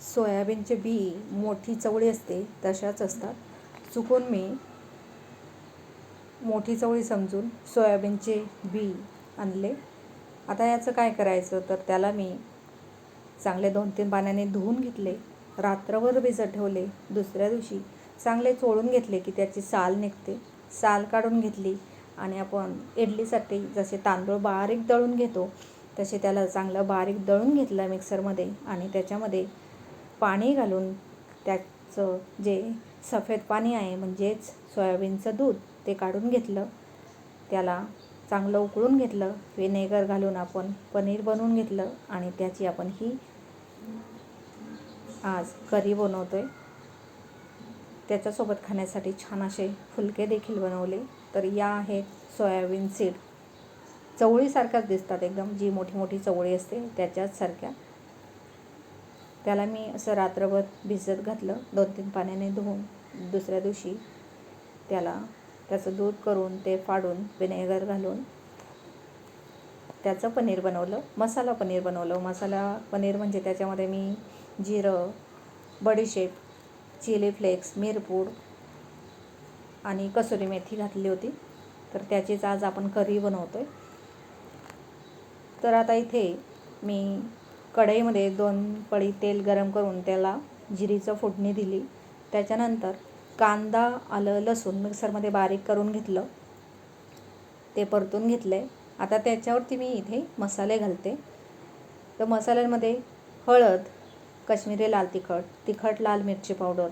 सोयाबीनचे बी मोठी चवळी असते तशाच असतात. चुकून मी मोठी चवळी समजून सोयाबीनचे बी आणले. आता याचं काय करायचं? तर त्याला मी चांगले दोन तीन पाण्याने धुवून घेतले. रात्रभर भिजत ठेवले. दुसऱ्या दिवशी चांगले चोळून घेतले की त्याची साल निघते. साल काढून घेतली आणि आपण इडलीसाठी जसे तांदूळ बारीक दळून घेतो तसे त्याला चांगलं बारीक दळून घेतलं मिक्सरमध्ये आणि त्याच्यामध्ये पाणी घालून त्याचं जे सफेद पाणी आहे म्हणजेच सोयाबीनचं दूध ते काढून घेतलं. त्याला चांगलं उकळून घेतलं. विनेगर घालून आपण पनीर बनवून घेतलं आणि त्याची आपण ही आज करी बनवतो आहे त्याच्यासोबत खाण्यासाठी छान असे फुलके देखील बनवले. तर या आहेत सोयाबीन सीड चवळीसारख्याच दिसतात एकदम. जी मोठी मोठी चवळी असते त्याच्याच सारख्या त्याला मी असं रात्रभर भिजत घातलं दोन तीन पाण्याने धुवून. दुसऱ्या दिवशी त्याला त्याचं दूध करून ते फाडून विनेगर घालून त्याचं पनीर बनवलं मसाला पनीर बनवलं. मसाला पनीर म्हणजे त्याच्यामध्ये मी जिरं बडीशेप चिली फ्लेक्स मिरपूड आणि कसुरी मेथी घातली होती. तर त्याचीच आज आपण करी बनवतो आहे तर आता इथे मी कढईमध्ये दोन पळी तेल गरम करून त्याला जिरीचं फोडणी दिली. त्याच्यानंतर कांदा आलं लसूण मिक्सरमध्ये बारीक करून घेतलं. ते परतून घेतलं. आहे आता त्याच्यावरती मी इथे मसाले घालते. तर मसाल्यांमध्ये हळद कश्मीरी लाल तिखट तिखट लाल मिरची पावडर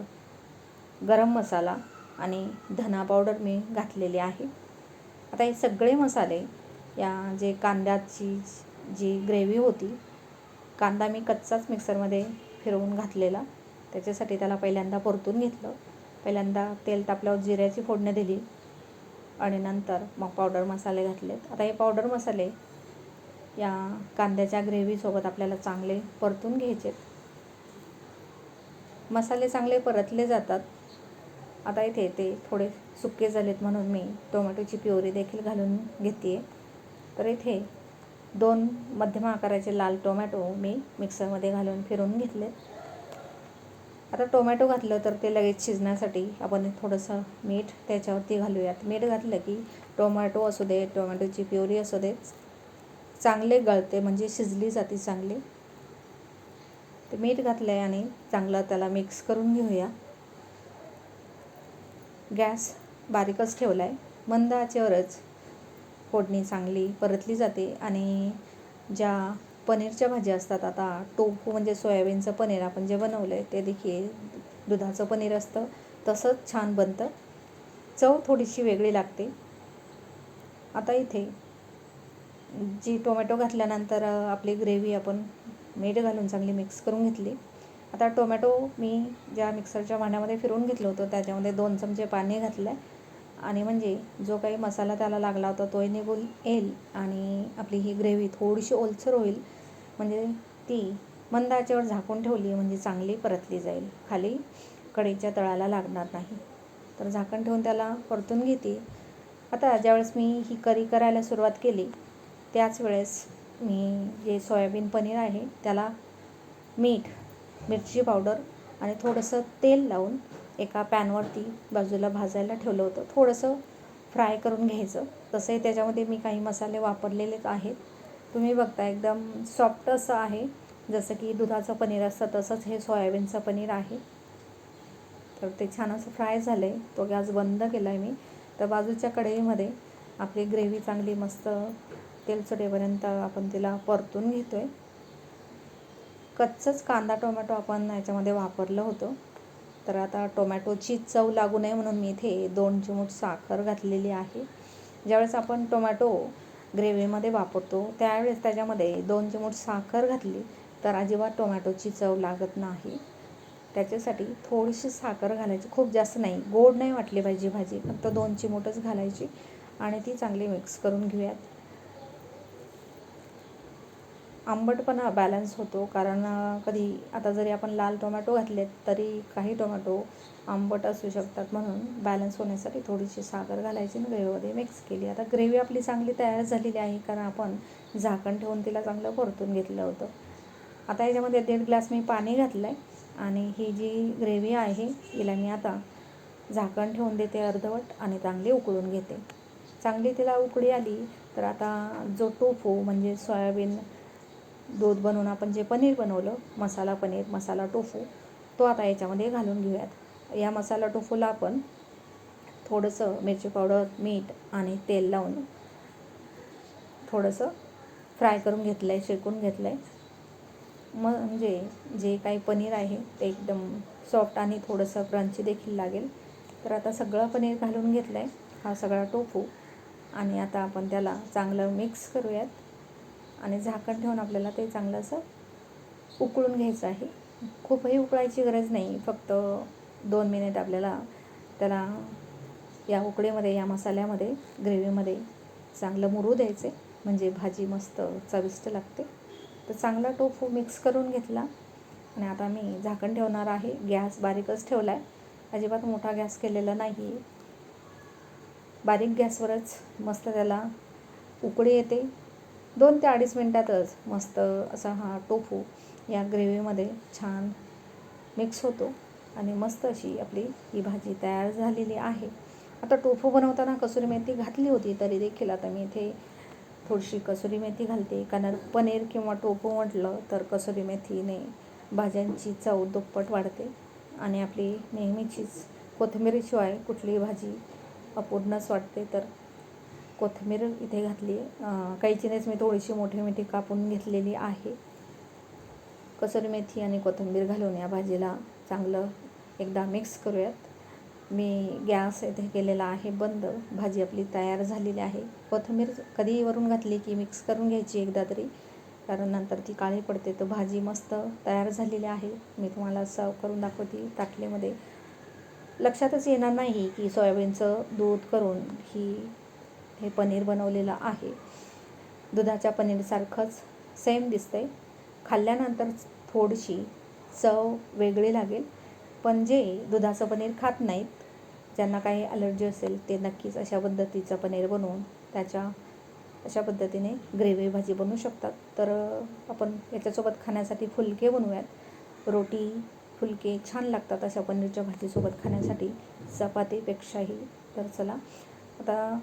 गरम मसाला आणि धना पावडर मी घातलेली आहे. आता हे सगळे मसाले या जे कांद्याची जी ग्रेव्ही होती कांदा मी कच्चाच मिक्सरमध्ये फिरवून घातलेला. त्याच्यासाठी त्याला पहिल्यांदा परतून घेतलं. पहिल्यांदा तेल तापल्यावर जिऱ्याची फोडणी दिली आणि नंतर मग पावडर मसाले घातलेत. आता हे पावडर मसाले या कांद्याच्या ग्रेव्हीसोबत आपल्याला चांगले परतून घ्यायचे मसाले चांगले परतले जातात. आता इथे ते थोडे सुके झालेत म्हणून मी टोमॅटोची प्युरी देखील घालून घेते तर इथे दोन मध्यम आकाराचे लाल टोमॅटो मी मिक्सरमध्ये घालून फिरून घेतले. आता टोमॅटो घातलं तर ते लगेच शिजण्यासाठी आपण थोडंसं मीठ त्याच्यावरती घालूयात. मीठ घातलं की टोमॅटो असू दे टोमॅटोची प्युरी असू दे चांगले गळते म्हणजे शिजली जाते चांगली. ते मीठ घातलं आहे आणि चांगलं त्याला मिक्स करून घेऊया. गॅस बारीकच ठेवला आहे मंद आचेवरच फोडणी चांगली परतली जाते आणि ज्या पनीरच्या भाज्या असतात आता टोफू म्हणजे सोयाबीनचं पनीर आपण जे बनवलं आहे ते देखील दुधाचं पनीर असतं तसंच छान बनतं. चव थोडीशी वेगळी लागते. आता इथे जी टोमॅटो घातल्यानंतर आपली ग्रेव्ही आपण मीठ घालून चांगली मिक्स करून घेतली. आता टोमॅटो मी ज्या मिक्सरच्या भांड्यामध्ये फिरवून घेतलं होतं त्याच्यामध्ये दोन चमचे पाणी घातलं आहे आणि म्हणजे जो काही मसाला त्याला लागला होता तोही निघून येईल आणि आपली ही ग्रेव्ही थोडीशी ओलसर होईल. म्हणजे ती मंद आचेवर झाकून ठेवली म्हणजे चांगली परतली जाईल. खाली कढईच्या तळाला लागणार नाही. तर झाकण ठेवून त्याला परतून घेते. आता ज्यावेळेस मी ही करी करायला सुरुवात केली त्याच वेळेस मी जे सोयाबीन पनीर आहे त्याला मीठ मिरची पावडर आणि थोडंसं तेल लावून एका पॅनवरती बाजूला भाजायला ठेवलं होतं. थोडंसं फ्राय करून घ्यायचं. तसंही त्याच्यामध्ये मी काही मसाले वापरलेलेच आहेत. तुम्ही बघता एकदम सॉफ्ट असं आहे. जसं की दुधाचं पनीर असतं तसंच हे सोयाबीनचं पनीर आहे. तर ते छान असं फ्राय झालं आहे तो गॅस बंद केला आहे मी. तर बाजूच्या कढईमध्ये आपली ग्रेव्ही चांगली मस्त तेलसुटीपर्यंत आपण तिला परतून घेतो आहे कच्चंच कांदा टोमॅटो आपण याच्यामध्ये वापरलं होतं. तर आता टोमॅटोची चव लागू नये म्हणून मी इथे दोन चिमूट साखर घातलेली आहे. ज्यावेळेस आपण टोमॅटो ग्रेव्हीमध्ये वापरतो त्यावेळेस त्याच्यामध्ये दोन चिमूट साखर घातली तर अजिबात टोमॅटोची चव लागत नाही. त्याच्यासाठी थोडीशी साखर घालायची खूप जास्त नाही गोड नाही वाटली पाहिजे भाजी फक्त दोन चिमूटच घालायची आणि ती चांगली मिक्स करून घेऊयात. आंबटपणा बॅलन्स होतो. कारण कधी आता जरी आपण लाल टोमॅटो घातलेत तरी काही टोमॅटो आंबट असू शकतात म्हणून बॅलन्स होण्यासाठी थोडीशी साखर घालायची आणि ग्रेव्हीमध्ये मिक्स केली. आता ग्रेव्ही आपली चांगली तयार झालेली आहे कारण आपण झाकण ठेवून तिला चांगलं परतून घेतलं होतं. आता याच्यामध्ये दीड ग्लास मी पाणी घातलं आहे आणि ही जी ग्रेव्ही आहे हिला मी आता झाकण ठेवून देते अर्धवट आणि चांगली उकळून घेते. चांगली तिला उकळी आली तर आता जो टोफू म्हणजे सोयाबीन दूध बनवून आपण जे पनीर बनवलं मसाला पनीर मसाला टोफू तो आता याच्यामध्ये घालून घेऊयात. या मसाला टोफूला आपण थोडंसं मिरची पावडर मीठ आणि तेल लावून थोडंसं फ्राय करून घेतलं आहे शेकून घेतलं आहे मग म्हणजे जे काही पनीर आहे ते एकदम सॉफ्ट आणि थोडंसं क्रंची देखील लागेल. तर आता सगळं पनीर घालून घेतलं आहे हा सगळा टोफू. आणि आता आपण त्याला चांगलं मिक्स करूयात. आणि झाकण ठेवून आपल्याला ते चांगलं असं उकळून घ्यायचं आहे. खूपही उकळायची गरज नाही. फक्त दोन मिनिट आपल्याला त्याला या उकळीमध्ये या मसाल्यामध्ये ग्रेव्हीमध्ये चांगलं मुरू द्यायचे. म्हणजे भाजी मस्त चविष्ट लागते. तर चांगला टोफू मिक्स करून घेतला. आणि आता मी झाकण ठेवणार आहे. गॅस बारीकच ठेवला आहे अजिबात मोठा गॅस केलेला नाही. बारीक गॅसवरच मस्त त्याला उकळी येते. दोन ते अडीच मिनटातच मस्त असा हा टोफू या ग्रेव्हीमध्ये छान मिक्स होतो. आणि मस्त अशी आपली ही भाजी तयार झालेली आहे. आता टोफू बनवताना कसुरी मेथी घातली होती तरी देखील आता मी इथे थोडीशी कसुरी मेथी घालते. कारण पनीर किंवा टोफू म्हटलं तर कसुरी मेथीने भाज्यांची चव दुप्पट वाढते. आणि आपली नेहमीचीच कोथिंबीरीशिवाय कुठलीही भाजी अपूर्णच वाटते. तर कोथिंबीर इथे घातली कैचीनेच मी थोडीशी मोठी मिठी कापून घेतलेली आहे. कसुरी मेथी आणि कोथिंबीर घालून या भाजीला चांगलं एकदा मिक्स करूयात. मी गॅस इथे केलेला आहे बंद. भाजी आपली तयार झालेली आहे. कोथिंबीर कधीही वरून घातली की मिक्स करून घ्यायची एकदा तरी. कारण नंतर ती काळी पडते तर भाजी मस्त तयार झालेली आहे. मी तुम्हाला सर्व करून दाखवते ताटलीमध्ये. लक्षातच येणार नाही की सोयाबीनचं दूध करून ही हे पनीर बनवलेलं आहे. दुधाच्या पनीरसारखंच सेम दिसतंय. खाल्ल्यानंतर थोडीशी चव वेगळी लागेल. पण जे दुधाचं पनीर खात नाहीत ज्यांना काही अलर्जी असेल ते नक्कीच अशा पद्धतीचं पनीर बनवून त्याच्या अशा पद्धतीने ग्रेव्ही भाजी बनवू शकतात. तर आपण याच्यासोबत खाण्यासाठी फुलके बनवूयात. रोटी फुलके छान लागतात अशा पनीरच्या भाजीसोबत खाण्यासाठी. चपातीपेक्षाही. तर चला आता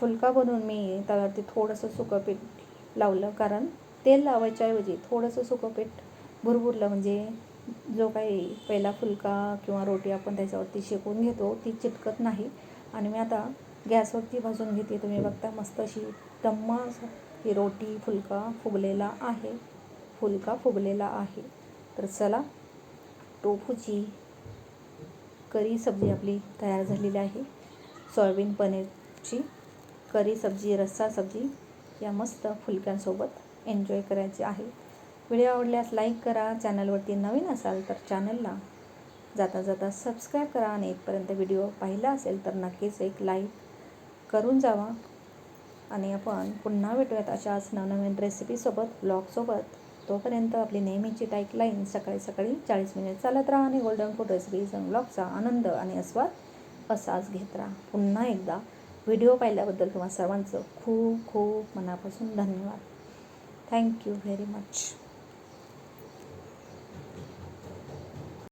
फुलका बनवून मी तव्यावरती थोडंसं सुकं पीठ लावलं. कारण तेल लावायच्याऐवजी थोडंसं सुकं पीठ भुरभुरलं म्हणजे जो काही पहिला फुलका किंवा रोटी आपण त्याच्यावरती शेकून घेतो ती चिटकत नाही. आणि मी आता गॅसवरती भाजून घेते. तुम्ही बघता मस्त अशी टम्मा ही रोटी फुलका फुगलेला आहे. फुलका फुगलेला आहे. तर चला टोफूची करी सब्जी आपली तयार झालेली आहे. सोयाबीन पनीरची. करी सब्जी रस्सा सब्जी या मस्त फुलक्यांसोबत एन्जॉय करायची आहे. व्हिडिओ आवडल्यास लाईक करा. चॅनलवरती नवीन असाल तर चॅनलला जाता जाता सबस्क्राईब करा आणि इथपर्यंत व्हिडिओ पाहिला असेल तर नक्कीच एक लाईक करून जावा. आणि आपण पुन्हा भेटूयात अशाच नवनवीन रेसिपीसोबत ब्लॉगसोबत तोपर्यंत आपली नेहमीची टाईकलाईन सकाळी सकाळी चाळीस मिनिट चालत राहा आणि गोल्डन फूड रेसिपीज आणि ब्लॉगचा आनंद आणि आस्वाद असाच घेत राहा. पुन्हा एकदा व्हिडिओ पाहिल्याबद्दल तुम्हा सर्वांचं खूप खूप मनापासून धन्यवाद. Thank you very much